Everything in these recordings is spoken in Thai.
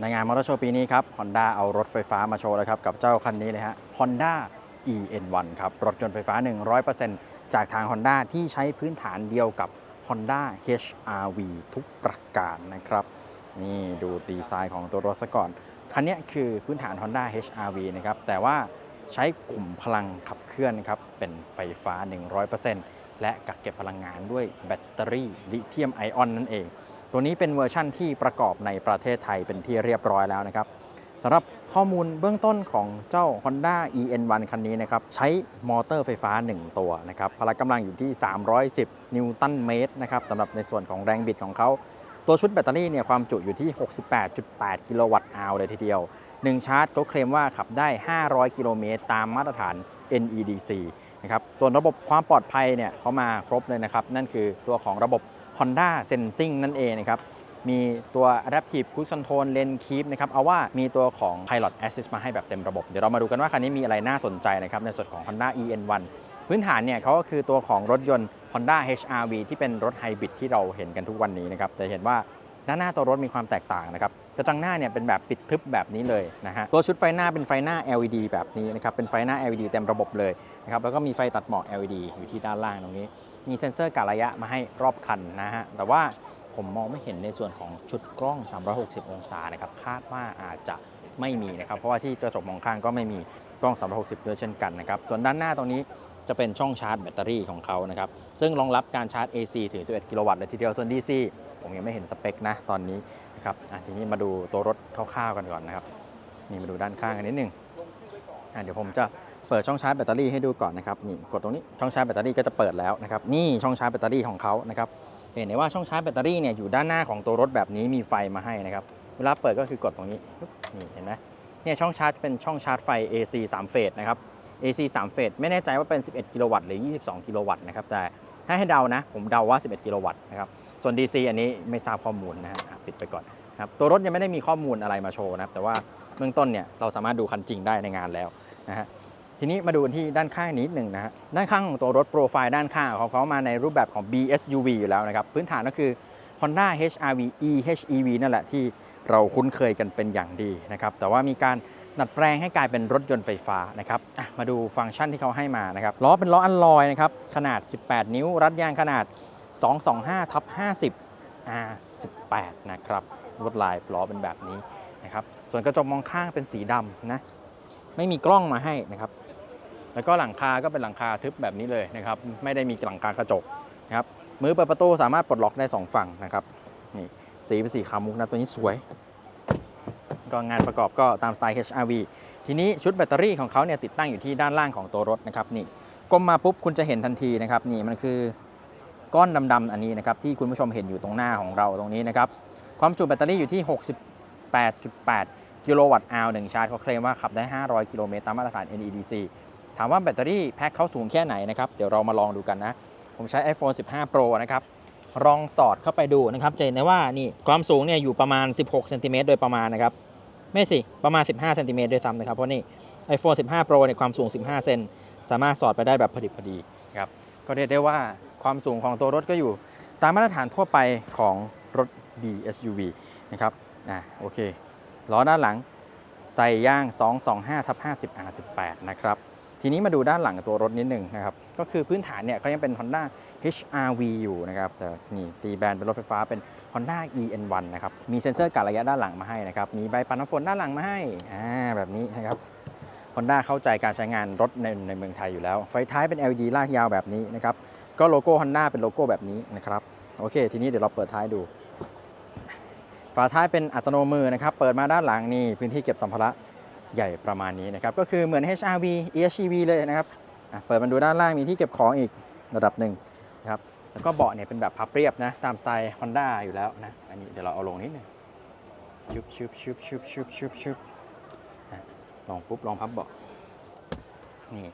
ในงานมอเตอร์โชว์ปีนี้ครับ Honda เอารถไฟฟ้ามาโชว์แล้วครับ กับเจ้าคันนี้เลยฮะ Honda EN1 ครับ รถยนต์ไฟฟ้า 100%จากทาง Honda ที่ใช้พื้นฐานเดียวกับ Honda HRV ทุกประการนะครับ นี่ดูดีไซน์ของตัวรถซะก่อน คันนี้คือพื้นฐาน Honda HRV นะครับ แต่ว่าใช้ขุมพลังขับเคลื่อนครับ เป็นไฟฟ้า 100%และกักเก็บพลังงานด้วยแบตเตอรี่ลิเธียมไอออนนั่นเอง ตัวนี้เป็นเวอร์ชั่นที่ประกอบในประเทศไทยเป็นที่เรียบร้อยแล้วนะครับสำหรับข้อมูลเบื้องต้นของเจ้า Honda EN1 คันนี้นะครับ ใช้มอเตอร์ไฟฟ้า 1 ตัวนะครับพละกำลังอยู่ที่ 310 นิวตันเมตรนะครับสำหรับในส่วนของแรงบิดของเขาตัวชุดแบตเตอรี่เนี่ยความจุอยู่ที่ 68.8 กิโลวัตต์อาวเลยทีเดียว 1 ชาร์จเขาเคลมว่าขับได้ 500 กิโลเมตรตามมาตรฐาน NEDC นะครับส่วนระบบความปลอดภัยเนี่ยเขามาครบเลยนะครับ นั่นคือตัวของระบบ Honda Sensing นั่นเองนะครับ มีตัว Adaptive Cruise Control Lane Keep นะครับ เอาว่ามีตัวของ Pilot Assist มาให้แบบเต็มระบบ เดี๋ยวเรามาดูกันว่าคันนี้มีอะไรน่าสนใจนะครับ ในส่วนของ Honda EN1 พื้นฐานเนี่ยเขาก็คือตัวของรถยนต์ Honda HRV ที่เป็นรถไฮบริดที่เราเห็นกันทุกวันนี้นะครับ จะเห็นว่า ด้านหน้าตัวรถมีความแตกต่างนะครับกระจังหน้าเนี่ยเป็นแบบปิดทึบแบบนี้เลยนะฮะตัวชุดไฟหน้าเป็นไฟหน้า LED แบบนี้นะครับเป็นไฟหน้า LED เต็มระบบเลยนะครับแล้วก็มีไฟตัดหมอก LED อยู่ที่ด้านล่างตรงนี้ มีเซ็นเซอร์กะระยะมาให้รอบคันนะฮะแต่ว่าผมมองไม่เห็นในส่วนของชุดกล้อง 360 องศานะครับคาดว่าอาจจะไม่มีนะครับเพราะว่าที่กระจกมองข้างก็ไม่มีกล้อง 360 ด้วยเช่นกันนะครับส่วนด้านหน้าตรงนี้ จะเป็นช่องชาร์จแบตเตอรี่ของเขานะครับ ซึ่งรองรับการชาร์จ AC ถึง 11 กิโลวัตต์เลยทีเดียว ส่วน DC ผมยังไม่เห็นสเปคนะตอนนี้นะครับทีนี้มาดูตัวรถคร่าวๆกันก่อนนะครับ นี่มาดูด้านข้างกันนิดนึงเดี๋ยวผมจะเปิดช่องชาร์จแบตเตอรี่ให้ดูก่อนนะครับ นี่กดตรงนี้ช่องชาร์จแบตเตอรี่ก็จะเปิดแล้วนะครับ นี่ช่องชาร์จแบตเตอรี่ของเขานะครับ เห็นได้ว่าช่องชาร์จแบตเตอรี่เนี่ยอยู่ด้านหน้าของตัวรถแบบนี้มีไฟมาให้นะครับ เวลาเปิดก็คือกดตรงนี้ นี่เห็นไหมเนี่ยช่องชาร์จเป็นช่องชาร์จไฟ AC 3 เฟสนะครับ AC 3เฟสไม่แน่ใจว่าเป็น 11 กิโลวัตต์หรือ 22 กิโลวัตต์นะครับแต่ถ้าให้เดานะ ผมเดาว่า 11 กิโลวัตต์นะครับส่วน DC อันนี้ไม่ทราบข้อมูลนะฮะปิดไปก่อนครับตัวรถยังไม่ได้มีข้อมูลอะไรมาโชว์นะครับแต่ว่าเบื้องต้นเนี่ยเราสามารถดูคันจริงได้ในงานแล้วนะฮะทีนี้มาดูที่ด้านข้างนิดหนึ่งนะฮะด้านข้างของตัวรถโปรไฟล์ด้านข้างของเขามาในรูปแบบของ BSUV อยู่แล้วนะครับพื้นฐานก็คือ Honda HRV eHEV นั่นแหละที่เราคุ้นเคยกันเป็นอย่างดีนะครับแต่ว่ามีการ ดัดแปลงให้กลายเป็นรถยนต์ไฟฟ้านะครับมาดูฟังก์ชันที่เขาให้มานะครับล้อเป็นล้ออัลลอยนะครับขนาด 18 นิ้ว รัดยางขนาด 225ทับ50 R18 นะครับลวดลายล้อเป็นแบบนี้นะครับส่วนกระจกมองข้างเป็นสีดำนะไม่มีกล้องมาให้นะครับ แล้วก็หลังคาก็เป็นหลังคาทึบแบบนี้เลยนะครับ ไม่ได้มีหลังคากระจกนะครับมือเปิดประตูสามารถปลดล็อกได้ 2 ฝั่งนะครับนี่สีเป็นสีขาวมุกนะตัวนี้สวย ก็งานประกอบก็ตามสไตล์ HRV ทีนี้ชุดแบตเตอรี่ของเขาเนี่ยติดตั้งอยู่ที่ด้านล่างของตัวรถนะครับนี่ก้มมาปุ๊บคุณจะเห็นทันทีนะครับนี่มันคือก้อนดำๆอันนี้นะครับที่คุณผู้ชมเห็นอยู่ตรงหน้าของเราตรงนี้นะครับความจุแบตเตอรี่อยู่ที่ 68.8 กิโลวัตต์อวหนึ่งชาร์จเขาเคลมว่าขับได้ 500 กิโลเมตรตามมาตรฐาน NEDC ถามว่าแบตเตอรี่แพ็คเขาสูงแค่ไหนนะครับเดี๋ยวเรามาลองดูกันนะ ผมใช้ iPhone 15 Pro นะครับลองสอดเข้าไปดูนะครับจะเห็นได้ว่านี่ความสูงเนี่ยอยู่ประมาณ 16 เซนติเมตรโดยประมาณนะครับ ไม่สิ ประมาณ 15เซนติเมตรด้วยซ้ำนะครับ เพราะนี่ iPhone 15 Pro เนี่ยความสูง 15 เซนสามารถสอดไปได้แบบพอดิบพอดีครับก็เรียกได้ว่าความสูงของตัวรถก็อยู่ ตามมาตรฐานทั่วไปของรถ BSUV นะครับอะโอเคล้อด้านหลังใส่ย่าง 225ทับ50 R18 นะครับทีนี้มาดูด้านหลังตัวรถนิดหนึ่งนะครับ ก็คือพื้นฐานเนี่ยเขายังเป็น Honda HRV อยู่นะครับ แต่นี่ตีแบรนด์เป็นรถไฟฟ้าเป็น Honda EN1 นะครับ มีเซ็นเซอร์กะระยะด้านหลังมาให้นะครับ มีใบปัดน้ำฝนด้านหลังมาให้อ่าแบบนี้นะครับ Honda เข้าใจการใช้งานรถในในเมืองไทยอยู่แล้ว ไฟท้ายเป็น LED ลากยาวแบบนี้นะครับ ก็โลโก้ Honda เป็นโลโก้แบบนี้นะครับ โอเค ทีนี้เดี๋ยวเราเปิดท้ายดู ฝาท้ายเป็นอัตโนมือนะครับ เปิดมาด้านหลังนี่พื้นที่เก็บสัมภาระใหญ่ประมาณนี้นะครับ ก็คือเหมือน HRV EHEV เลยนะครับ เปิดมาดูด้านล่างมีที่เก็บของอีกระดับหนึ่งนะครับ แล้วก็เบาะเนี่ยเป็นแบบพับเรียบนะ ตามสไตล์ Honda อยู่แล้วนะ อันนี้เดี๋ยวเราเอาลงนิดนึงชุบชุบชุบชุบชุบชุบชุบลองปุ๊บลองพับเบาะนี่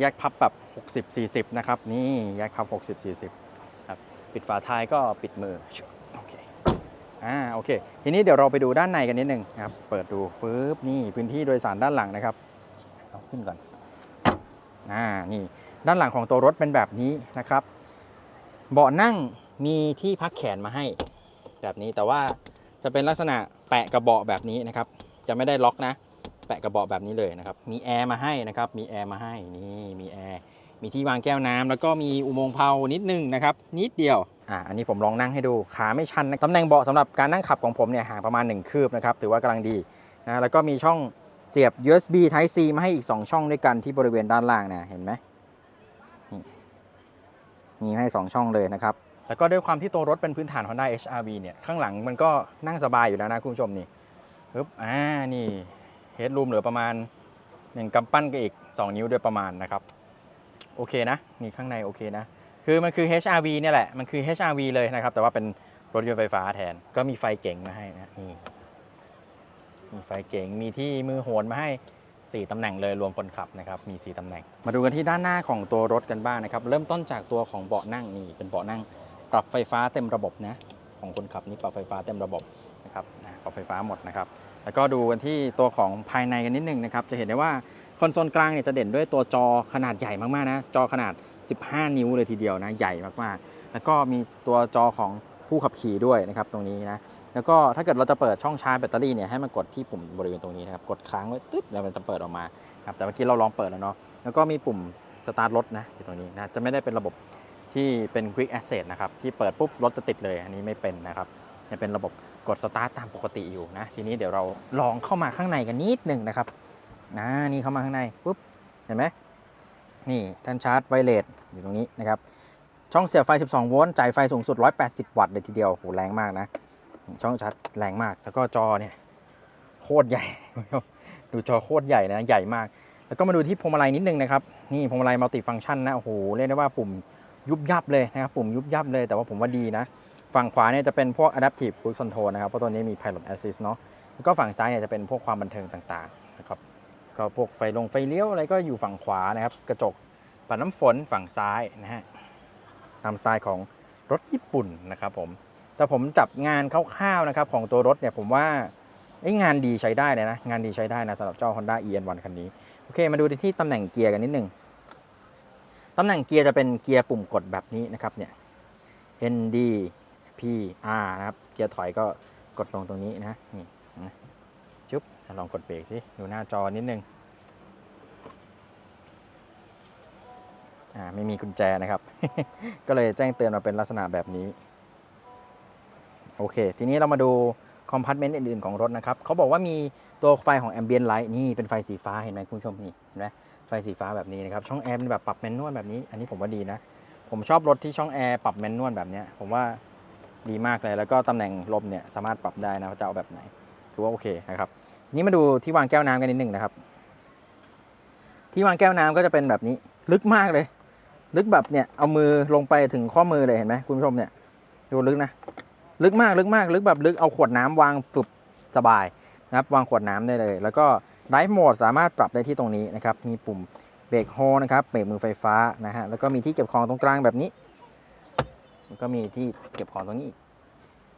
แยกพับแบบ 60 40 นะครับ นี่แยกพับ 60 40 ครับ ปิดฝาท้ายก็ปิดมือ โอเค อ่า โอเค ทีนี้เดี๋ยวเราไปดูด้านในกันนิดนึงนะครับ เปิดดูฟืบนี่พื้นที่โดยสารด้านหลังนะครับ เอาขึ้นก่อน อ่า นี่ ด้านหลังของตัวรถเป็นแบบนี้นะครับ เบาะนั่งมีที่พักแขนมาให้ แบบนี้แต่ว่าจะเป็นลักษณะแปะกระเบาะแบบนี้นะครับ จะไม่ได้ล็อกนะ แปะกระเบาะแบบนี้เลยนะครับ มีแอร์มาให้นะครับ มีแอร์มาให้นี่มีแอร์มีที่วางแก้วน้ำแล้วก็มีอุโมงค์เพานิดนึงนะครับ นิดเดียวอะอันนี้ผมลองนั่งให้ดูขาไม่ชันตำแหน่งเบาะสำหรับการนั่งขับของผมเนี่ยห่างประมาณ 1 คืบนะครับถือว่ากำลังดีนะแล้วก็มีช่องเสียบ USB Type C มาให้อีก 2 ช่องด้วยกันที่บริเวณด้านล่างนะเห็นไหม มีให้ 2 ช่องเลยนะครับ แล้วก็ด้วยความที่ตัวรถเป็นพื้นฐาน Honda HR-V เนี่ยข้างหลังมันก็นั่งสบายอยู่แล้วนะคุณผู้ชมนี่ปึ๊บอ่านี่เฮดรูมเหลือประมาณ1กำปั้นกับอีก 2 นิ้วโดยประมาณนะครับ โอเคนะ นี่ข้างในโอเคนะ คือมันคือ HRV เนี่ยแหละ มันคือ HRV เลยนะครับ แต่ว่าเป็นรถยนต์ไฟฟ้าแทน ก็มีไฟเก๋งมาให้นะ นี่ มีไฟเก๋ง มีที่มือโหนมาให้ 4ตำแหน่งเลยรวมคนขับนะครับมี 4ตำแหน่ง มาดูกันที่ด้านหน้าของตัวรถกันบ้างนะครับ เริ่มต้นจากตัวของเบาะนั่งนี่เป็นเบาะนั่งปรับไฟฟ้าเต็มระบบนะของคนขับนี่ปรับไฟฟ้าเต็มระบบนะครับปรับไฟฟ้าหมดนะครับแล้วก็ดูกันที่ตัวของภายในกันนิดนึงนะครับ จะเห็นได้ว่าคอนโซลกลางเนี่ยจะเด่นด้วยตัวจอขนาดใหญ่มากๆนะจอขนาด 15 นิ้วเลยทีเดียวนะใหญ่มากๆ แล้วก็มีตัวจอของผู้ขับขี่ด้วยนะครับตรงนี้นะ แล้วก็ถ้าเกิดเราจะเปิดช่องชาร์จแบตเตอรี่เนี่ยให้มันกดที่ปุ่มบริเวณตรงนี้นะครับกดค้างไว้ตึ๊ดแล้วมันจะเปิดออกมาครับแต่เมื่อกี้เราลองเปิดแล้วเนาะแล้วก็มีปุ่มสตาร์ทรถนะอยู่ตรงนี้นะจะไม่ได้เป็นระบบที่เป็น Quick Access นะครับที่เปิดปุ๊บรถจะติดเลยอันนี้ไม่เป็นนะครับจะเป็นระบบกดสตาร์ทตามปกติอยู่นะทีนี้เดี๋ยวเราลองเข้ามาข้างในกันนิดหนึ่งนะครับนะนี่เข้ามาข้างในปุ๊บเห็นไหมนี่ท่านชาร์จไวเลสอยู่ตรงนี้นะครับช่องเสียบไฟ 12 โวลต์จ่ายไฟสูงสุด 180 วัตต์เลยทีเดียวโหแรงมากนะ ช่องชาร์จแรงมาก แล้วก็จอเนี่ยโคตรใหญ่ ดูจอโคตรใหญ่นะ ใหญ่มาก แล้วก็มาดูที่พวงมาลัยนิดนึงนะครับ นี่พวงมาลัยมัลติฟังก์ชันนะ โอ้โห เรียกได้ว่าปุ่มยุบยับเลยนะครับ ปุ่มยุบยับเลย แต่ว่าผมว่าดีนะ ฝั่งขวาเนี่ยจะเป็นพวก adaptive cruise control นะครับ เพราะตัวนี้มี pilot assist เนาะ แล้วก็ฝั่งซ้ายเนี่ยจะเป็นพวกความบันเทิงต่างๆนะครับ ก็พวกไฟลงไฟเลี้ยวอะไรก็อยู่ฝั่งขวานะครับ กระจกปัดน้ำฝนฝั่งซ้ายนะฮะ ตามสไตล์ของรถญี่ปุ่นนะครับผม แต่ผมจับงานคร่าวๆนะครับของตัวรถเนี่ยผมว่าเอ้งานดีใช้ได้เลยนะ งานดีใช้ได้นะสำหรับเจ้า Honda EN1 คันนี้ โอเค มาดูที่ตำแหน่งเกียร์กันนิดนึงตำแหน่งเกียร์จะเป็นเกียร์ปุ่มกดแบบนี้นะครับเนี่ย N D P R นะครับ เกียร์ถอยก็กดลงตรงนี้นะนี่นะจุ๊บลองกดเบรกสิดูหน้าจอนิดนึงอ่าไม่มีกุญแจนะครับ ก็เลยแจ้งเตือนมาเป็นลักษณะแบบนี้ โอเค ทีนี้เรามาดูคอมพาร์ตเมนต์อื่นๆของรถนะครับเขาบอกว่ามีตัวไฟของ Ambient Light นี่เป็นไฟสีฟ้าเห็นไหมคุณผู้ชมนี่เห็นไหมไฟสีฟ้าแบบนี้นะครับช่องแอร์เป็นแบบปรับแมนนวลแบบนี้ อันนี้ผมว่าดีนะ ผมชอบรถที่ช่องแอร์ปรับแมนนวลแบบนี้ผมว่าดีมากเลย แล้วก็ตำแหน่งลมเนี่ยสามารถปรับได้นะว่าจะเอาแบบไหนถือว่าโอเคนะครับนี่มาดูที่วางแก้วน้ำกันนิดหนึ่งนะครับ ที่วางแก้วน้ำก็จะเป็นแบบนี้ลึกมากเลย ลึกแบบเนี่ยเอามือลงไปถึงข้อมือเลยเห็นไหมคุณผู้ชมเนี่ยดูลึกนะ ลึกมากลึกมากลึกแบบลึกเอาขวดน้ำวางฝึบสบายนะครับวางขวดน้ำได้เลย แล้วก็ไดฟ์โหมดสามารถปรับได้ที่ตรงนี้นะครับมีปุ่มเบรกโฮนะครับเบรกมือไฟฟ้านะฮะแล้วก็มีที่เก็บของตรงกลางแบบนี้แล้วก็มีที่เก็บของตรงนี้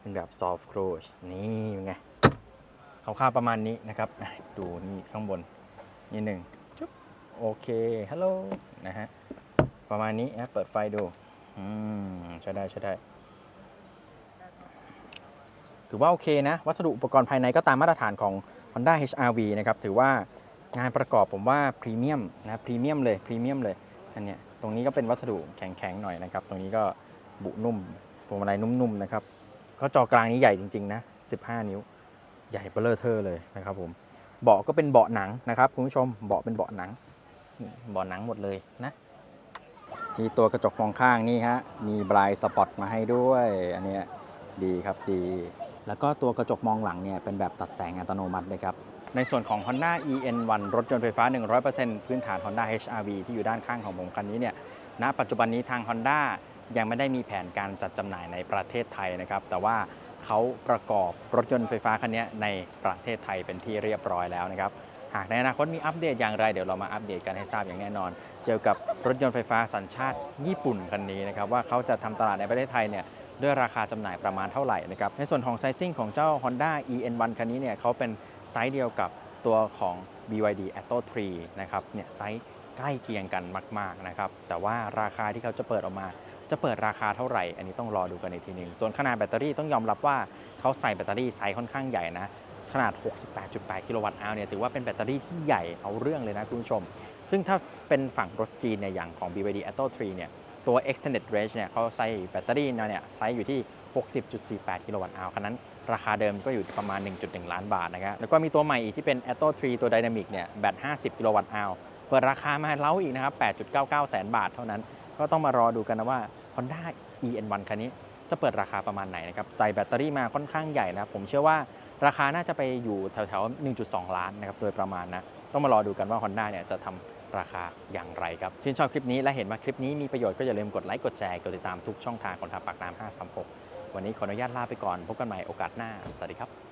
เป็นแบบ soft close นี่เป็นไงคร่าวๆประมาณนี้นะครับดูนี่ข้างบนนี่หนึ่งจุ๊บโอเคฮัลโหลนะฮะประมาณนี้นะเปิดไฟดูอืมใช้ได้ใช้ได้ ถือว่าโอเคนะ วัสดุอุปกรณ์ภายในก็ตามมาตรฐานของ Honda HR-V นะครับ ถือว่างานประกอบผมว่าพรีเมียมนะพรีเมียมเลยพรีเมียมเลยอันเนี้ยตรงนี้ก็เป็นวัสดุแข็งๆหน่อยนะครับ ตรงนี้ก็บุนุ่มพวงมาลัยนุ่มๆนะครับก็จอกลางนี้ใหญ่จริงๆนะ 15 นิ้ว ใหญ่เบลเลอร์เทอร์เลยนะครับผมเบาะก็เป็นเบาะหนังนะครับคุณผู้ชมเบาะเป็นเบาะหนังเบาะหนังหมดเลยนะที่ตัวกระจกมองข้างนี่ฮะมีบลายสปอตมาให้ด้วย อันเนี้ยดีครับดี แล้วก็ตัวกระจกมองหลังเนี่ยเป็นแบบตัดแสงอัตโนมัติเลยครับ ในส่วนของ Honda EN1 รถยนต์ไฟฟ้า 100%พื้นฐาน Honda HR-V ที่อยู่ด้านข้างของผมคันนี้เนี่ย ณ ปัจจุบันนี้ทาง Honda ยังไม่ได้มีแผนการจัดจำหน่ายในประเทศไทยนะครับ แต่ว่าเขาประกอบรถยนต์ไฟฟ้าคันนี้ในประเทศไทยเป็นที่เรียบร้อยแล้วนะครับ หากในอนาคตมีอัปเดตอย่างไรเดี๋ยวเรามาอัปเดตกันให้ทราบอย่างแน่นอน เกี่ยวกับรถยนต์ไฟฟ้าสัญชาติญี่ปุ่นคันนี้นะครับว่าเขาจะทำตลาดในประเทศไทยเนี่ย ด้วยราคาจำหน่ายประมาณเท่าไหร่นะครับในส่วนของไซซิ่งของเจ้า Honda EN1 คันนี้เนี่ยเขาเป็นไซส์เดียวกับตัวของ BYD Atto 3นะครับเนี่ยไซส์ใกล้เคียงกันมาก ๆ นะครับ แต่ว่าราคาที่เขาจะเปิดออกมา จะเปิดราคาเท่าไหร่ อันนี้ต้องรอดูกันอีกทีนึง ส่วนขนาดแบตเตอรี่ต้องยอมรับว่าเขาใส่แบตเตอรี่ไซส์ค่อนข้างใหญ่นะ ขนาด 68.8 กิโลวัตต์อาวเนี่ย ถือว่าเป็นแบตเตอรี่ที่ใหญ่เอาเรื่องเลยนะคุณผู้ชม ซึ่งถ้าเป็นฝั่งรถจีนเนี่ยอย่างของ BYD Atto 3เนี่ย ตัว extended range เนี่ยเขาใส่แบตเตอรี่นะเนี่ยไซส์อยู่ที่ 60.48 กิโลวัตต์อาวคันนั้น ราคาเดิมก็อยู่ประมาณ 1.1 ล้านบาทนะครับแล้วก็มีตัวใหม่อีกที่เป็น Atto 3 ตัว Dynamic เนี่ยแบต 50 กิโลวัตต์อาวเปิดราคามาเล้าอีกนะครับ 8.99 แสนบาทเท่านั้น ก็ต้องมารอดูกันนะว่า Honda EN1 คันนี้จะเปิดราคาประมาณไหนนะครับ ใส่แบตเตอรี่มาค่อนข้างใหญ่นะครับผมเชื่อว่าราคาน่าจะไปอยู่แถวๆ 1.2 ล้านนะครับโดยประมาณนะ ต้องมารอดูกันว่า Honda เนี่ยจะทำ ราคาอย่างไรครับชื่นชอบคลิปนี้และเห็นว่าคลิปนี้มีประโยชน์ก็อย่าลืมกดไลค์กดแชร์กดติดตามทุกช่องทางของทางปากน้ำ536 วันนี้ขออนุญาตลาไปก่อนพบกันใหม่โอกาสหน้า สวัสดีครับ